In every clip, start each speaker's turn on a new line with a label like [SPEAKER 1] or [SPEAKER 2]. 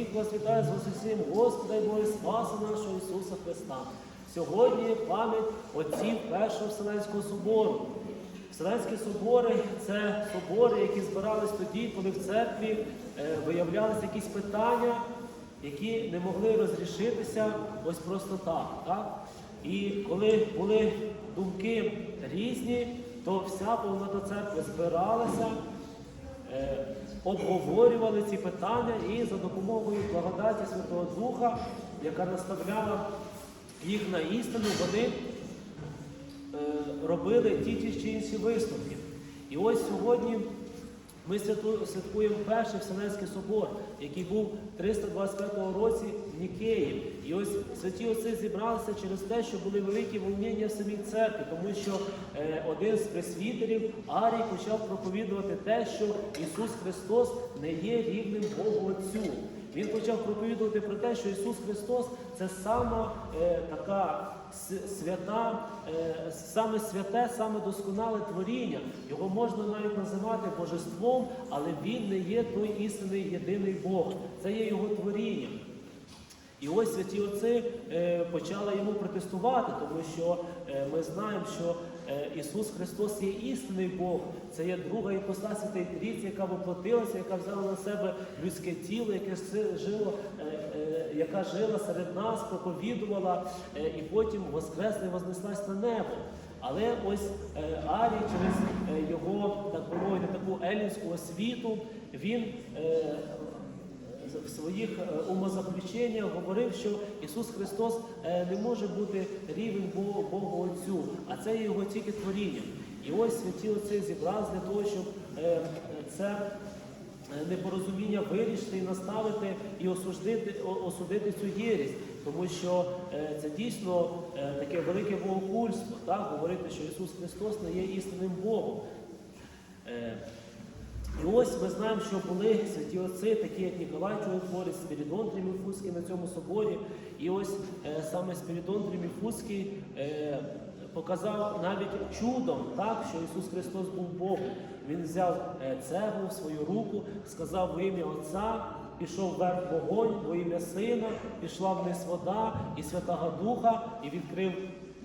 [SPEAKER 1] всіх вас з Воскресінням Господа і Бога і Спаса нашого Ісуса Христа. Сьогодні пам'ять отців Першого Вселенського собору. Вселенські собори це собори, які збирались тоді, коли в церкві е, виявлялися якісь питання, які не могли розрішитися ось просто так. так? І коли були думки різні, то вся повнота церкви збиралася, обговорювали ці питання і за допомогою благодаті Святого Духа, яка наставляла їх на істину, вони е, робили ті ті чи інші висновки. І ось сьогодні ми святкуємо перший Вселенський собор, який був 325 році в Нікеї. І ось святі отці зібралися через те, що були великі волнення в самій церкві, тому що е, один з пресвітерів Арій почав проповідувати те, що Ісус Христос не є рівним Богу Отцю. Він почав проповідувати про те, що Ісус Христос це сама е, така свята, е, саме святе, саме досконале творіння. Його можна навіть називати божеством, але Він не є той істинний єдиний Бог. Це є Його творіння. І ось святі отці е, почали йому протестувати, тому що е, ми знаємо, що Ісус Христос є істинний Бог, це є друга іпостась Святої Трійці, яка воплотилася, яка взяла на себе людське тіло, яке жило, е, е, яка жила серед нас, проповідувала е, і потім воскресла і вознеслась на небо. Але ось е, Арій через е, його так мовити, таку елінську освіту він. В своїх е, умозаключеннях говорив, що Ісус Христос е, не може бути рівень Богу, Отцю, а це його тільки творіння. І ось святі отці зібрались для того, щоб е, це непорозуміння вирішити і наставити і осудити, осудити цю єрість, тому що це дійсно таке велике богохульство, так, говорити, що Ісус Христос не є істинним Богом. І ось ми знаємо, що були святі отці, такі як Ніколай Чудотворець, Спірідон Тріміфузький на цьому соборі. І ось е, саме Спірідон Тріміфузький е, показав навіть чудом, так, що Ісус Христос був Богом. Він взяв е, цеглу в свою руку, сказав во ім'я Отця, пішов вверх вогонь, во ім'я Сина, пішла вниз вода і Святого Духа, і відкрив.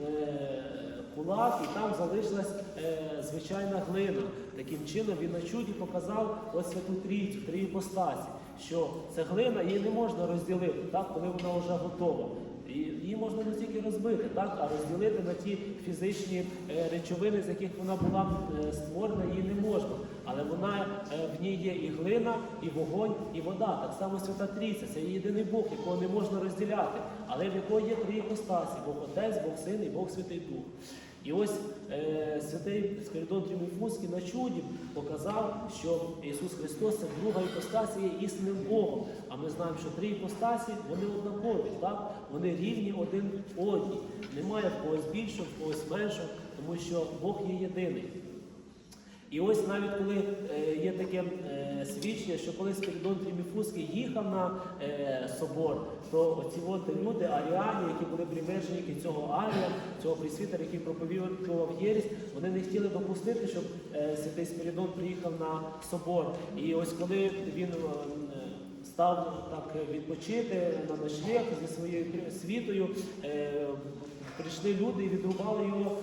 [SPEAKER 1] е, кулак, і там залишилась е, звичайна глина. Таким чином він на чуді показав ось святу трійцю, три іпостасі, що ця глина її не можна розділити, так, коли вона вже готова. Її можна не тільки розбити, так, а розділити на ті фізичні е, речовини, з яких вона була е, створена, її не можна. Але вона е, в ній є і глина, і вогонь, і вода. Так само Свята Трійця, це єдиний Бог, якого не можна розділяти, але в якого є три іпостасі: Бог Отець, Бог Син і Бог Святий Дух. І ось е, святий Спиридон Тріміфузький на чуді показав, що Ісус Христос це друга іпостасі є істинним Богом. А ми знаємо, що три іпостасі вони однакові, так? вони рівні один одній. Немає в когось більшого, в когось меншого, тому що Бог є єдиний. І ось навіть коли е, є таке е, свідчення, що коли Спірідон Тріміфузький їхав на е, собор, то оці от люди, аріані, які були приверженики цього арія, цього присвітера, який проповідував єрість, вони не хотіли допустити, щоб святий Спірідон приїхав на собор. І ось коли він став так відпочити на ночлег зі своєю світою, прийшли люди і відрубали його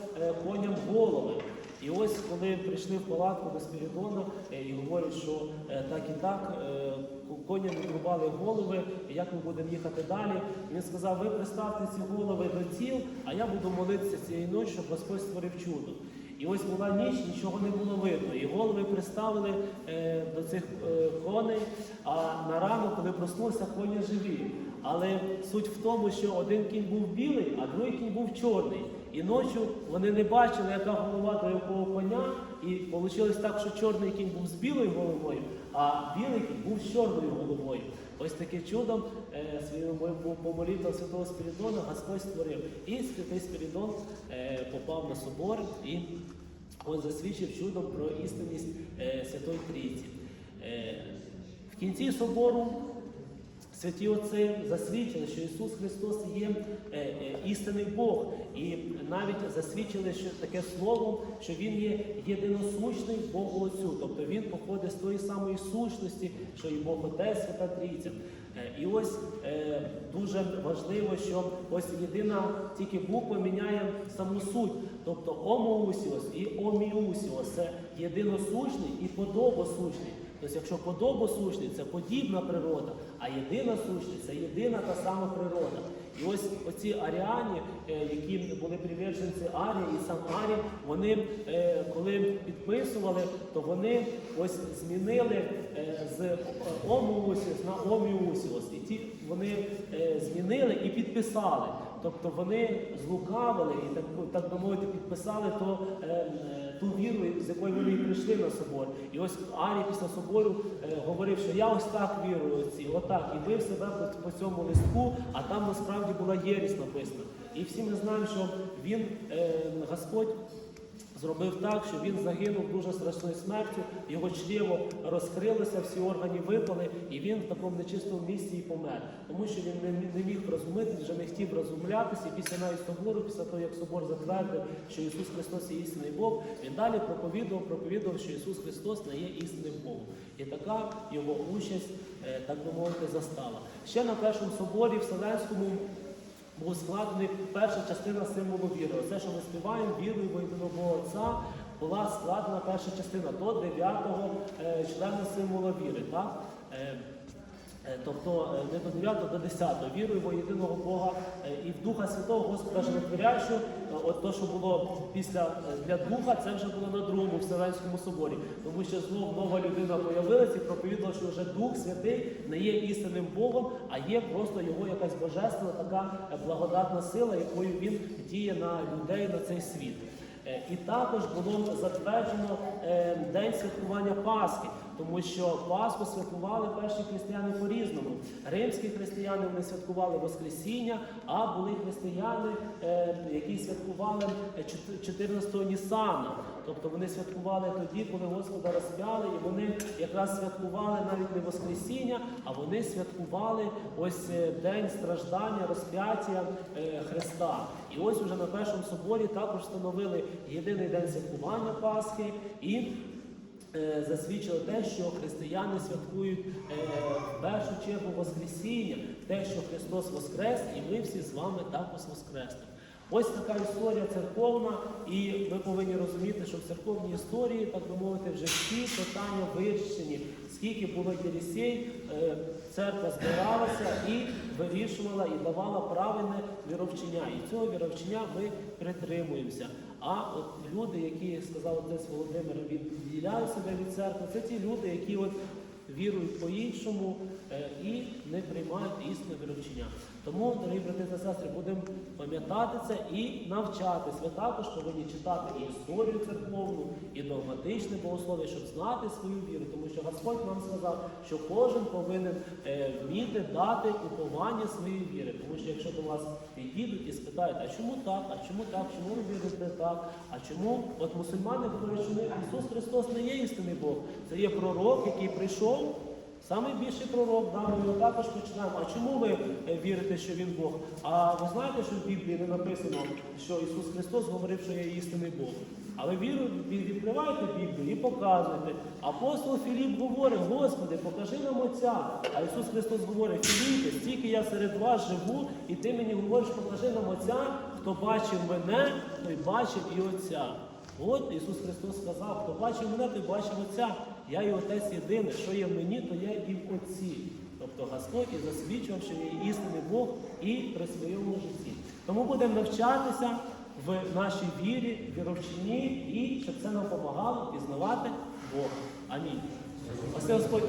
[SPEAKER 1] коням голови. І ось коли прийшли в палатку до Спірідона е, і говорять, що е, так і так, е, коням відрубали голови, як ми будемо їхати далі. Він сказав, ви приставте ці голови до тіл, а я буду молитися цієї ночі, щоб Господь створив чудо. І ось була ніч, нічого не було видно. І голови приставили е, до цих е, коней, а на ранок, коли проснулися, коні живі. Але суть в тому, що один кінь був білий, а другий кінь був чорний. І ночі вони не бачили, яка голова до якого коня, і вийшло так, що чорний кінь був з білою головою, а білий кінь був з чорною головою. Ось таким чудом е, своїм помолітвом святого Спірідона Господь створив. І святий Спірідон е, попав на собор і ось засвідчив чудом про істинність е, Святої Трійці. В кінці собору Святі Отці засвідчили, що Ісус Христос є істинний Бог, і навіть засвідчили що таке слово, що Він є єдиносущний Богу Отцю, тобто Він походить з тої самої сущності, що і Бог Отець, Свята Трійця. Е, І ось е, дуже важливо, що ось єдина тільки буква міняє саму суть. Тобто омоусіос і оміусіос це єдиносущний і подобосущний. Тобто, якщо подобосущний, це подібна природа, а єдина сущність це єдина та сама природа. І ось оці аріані, е, які були приверженці Арії і сам Арій, вони е, коли підписували, то вони ось змінили е, з омоусіос на оміусіос. І ті вони змінили і підписали. Тобто вони злукавили і так, так би мовити, підписали то, ту віру, з якою вони прийшли на собор. І ось Арій після собору е, говорив, що я ось так вірую, ці, отак, і бив себе по, по цьому листку, а там насправді була єрість написана. І всі ми знаємо, що він, е, Господь, зробив так, що він загинув дуже страшною смертю, його чрево розкрилося, всі органи випали, і він в такому нечистому місці і помер. Тому що він не, міг розуміти, вже не хотів розумлятися. І після навіть собору, після того, як собор затвердив, що Ісус Христос є істинний Бог, він далі проповідував, проповідував, що Ісус Христос не є істинним Богом. І така його участь, е, так би мовити, застала. Ще на першому соборі в Вселенському був складений перша частина символу віри. Оце, що ми співаємо, вірою в єдиного Отця, була складена перша частина до дев'ятого е, члена символа віри. Так? Е, Тобто не до 9, до 10. Вірую в єдиного Бога е, і в Духа Святого Господа Животворящого. Е, От то, що було після для Духа, це вже було на другому Вселенському соборі. Тому що знов нова людина появилася і проповідала, що вже Дух Святий не є істинним Богом, а є просто його якась божественна така благодатна сила, якою він діє на людей на цей світ. Е, І також було затверджено е, день святкування Пасхи, тому що Пасху святкували перші християни по-різному. Римські християни вони святкували Воскресіння, а були християни, е, які святкували 14-го Нісана. Тобто вони святкували тоді, коли Господа розп'яли, і вони якраз святкували навіть не Воскресіння, а вони святкували ось е, день страждання, розп'яття е, Христа. І ось уже на першому соборі також встановили єдиний день святкування Пасхи і е, засвідчило те, що християни святкують в першу чергу Воскресіння, те, що Христос Воскрес, і ми всі з вами також воскреснемо. Ось така історія церковна, і ми повинні розуміти, що в церковній історії, так би мовити, вже всі питання вирішені. Скільки було єресей, е, церква збиралася і вирішувала і давала правильне віровчення. І цього віровчення ми притримуємося. А от люди, які сказав отець Володимир, відділяють себе від церкви, це ті люди, які от вірують по-іншому е, і не приймають істинне віровчення. Тому, дорогі брати та сестри, будемо пам'ятати це і навчатись. Ви також повинні читати і історію церковну, і догматичне богослов'я, щоб знати свою віру. Тому що Господь нам сказав, що кожен повинен е, вміти дати уповання своєї віри. Тому що якщо до вас підійдуть і спитають, а чому так, а чому так, чому ви вірите так, а чому от мусульмани говорять, що Ісус Христос не є істинний Бог, це є пророк, який прийшов. Самий більший пророк, да, ми його також починаємо. А чому ви е, вірите, що він Бог? А ви знаєте, що в Біблії не написано, що Ісус Христос говорив, що я істинний Бог. Але віру від- відкривайте Біблію і показуєте. Апостол Філіп говорить, Господи, покажи нам Отця. А Ісус Христос говорить, Філіпе, стільки я серед вас живу, і ти мені говориш, покажи нам Отця, хто бачив мене, той бачив і Отця. От Ісус Христос сказав, хто бачив мене, той бачив Отця. Я і Отець єдиний, що є в мені, то я і в Отці. Тобто Господь і засвідчував, що є істинний Бог і при своєму житті. Тому будемо навчатися в нашій вірі, віровчині, і щоб це нам допомагало пізнавати Бога. Амінь. Ось Господь.